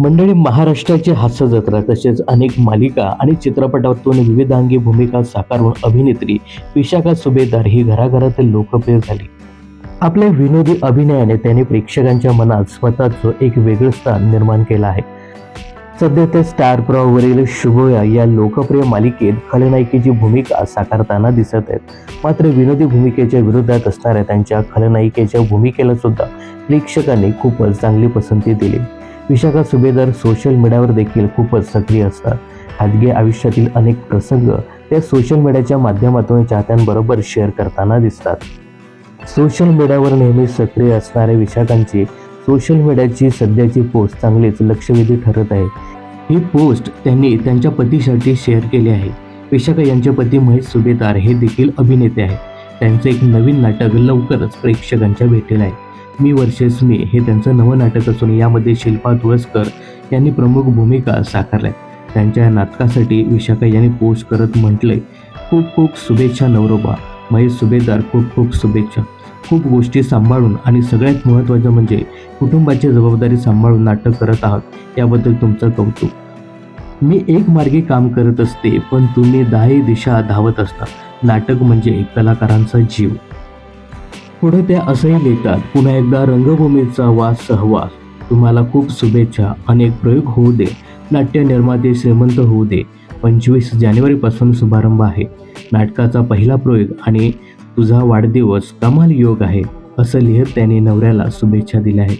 मंडळी महाराष्ट्राची हास्य जत्रा तसेच अनेक मालिका आणि चित्रपटातून विविधांगी भूमिका साकारून अभिनेत्री विशाखा सुभेदार ही घराघरातील लोकप्रिय झाली. आपल्या विनोदी अभिनयाने त्याने प्रेक्षकांच्या मनात स्वतःचं एक वेगळं स्थान निर्माण केलं आहे. सध्या ते स्टार प्रॉवरील शुभया या लोकप्रिय मालिकेत खलनायिकेची भूमिका साकारताना दिसत आहेत. मात्र विनोदी भूमिकेच्या विरोधात असणाऱ्या त्यांच्या खलनायिकेच्या भूमिकेला सुद्धा प्रेक्षकांनी खूपच चांगली पसंती दिली. विशाखा सुभेदार सोशल मीडियावर देखील खूपच सक्रिय असतात. खाजगी आयुष्यातील अनेक प्रसंग त्या सोशल मीडियाच्या माध्यमातून चाहत्यांबरोबर शेअर करताना दिसतात. सोशल मीडियावर नेहमी सक्रिय असणाऱ्या विशाखांची सोशल मीडियाची सध्याची पोस्ट चांगलीच लक्षवेधी ठरत आहे. ही पोस्ट त्यांनी त्यांच्या पतीसाठी शेअर केली आहे. विशाखा यांचे पती महेश सुभेदार हे देखील अभिनेते आहेत. त्यांचं एक नवीन नाटक लवकरच प्रेक्षकांच्या भेटेल आहे. मी वर्षेस मी हे त्यांचं नवं नाटक असून यामध्ये शिल्पा तुळसकर यांनी प्रमुख भूमिका साकारल्या. त्यांच्या या नाटकासाठी विशाखा यांनी पोस्ट करत म्हटले खूप खूप शुभेच्छा नवरोबा. महेश सुभेदार खूप खूप शुभेच्छा. खूप गोष्टी सांभाळून आणि सगळ्यात महत्त्वाचं म्हणजे कुटुंबाची जबाबदारी सांभाळून नाटक करत आहात. याबद्दल तुमचं कौतुक. मी एक मार्गे काम करत असते पण तुम्ही दहाही दिशा धावत असता. नाटक म्हणजे कलाकारांचा जीव. पुढे त्या असंही लिहितात पुन्हा एकदा रंगभूमीचा वास सहवास. तुम्हाला खूप शुभेच्छा. अनेक प्रयोग होऊ दे. नाट्य निर्माते श्रीमंत होऊ दे. पंचवीस जानेवारीपासून शुभारंभ आहे. नाटकाचा पहिला प्रयोग आणि तुझा वाढदिवस कमाल योग आहे असं लिहित त्यांनी नवऱ्याला शुभेच्छा दिल्या आहेत.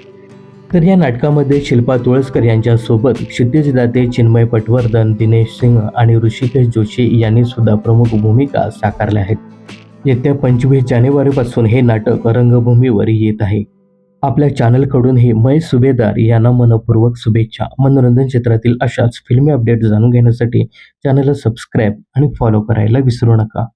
तर या नाटकामध्ये शिल्पा तुळसकर यांच्यासोबत क्षितिज दाते चिन्मय पटवर्धन दिनेश सिंह आणि ऋषिकेश जोशी यांनी सुद्धा प्रमुख भूमिका साकारल्या आहेत. येत्या पंचवीस जानेवारीपासून हे नाटक रंगभूमीवर येत आहे. आपल्या चॅनलकडून हे मय सुभेदार यांना मनपूर्वक शुभेच्छा. मनोरंजन क्षेत्रातील अशाच फिल्मी अपडेट जाणून घेण्यासाठी चॅनलला सबस्क्राईब आणि फॉलो करायला विसरू नका.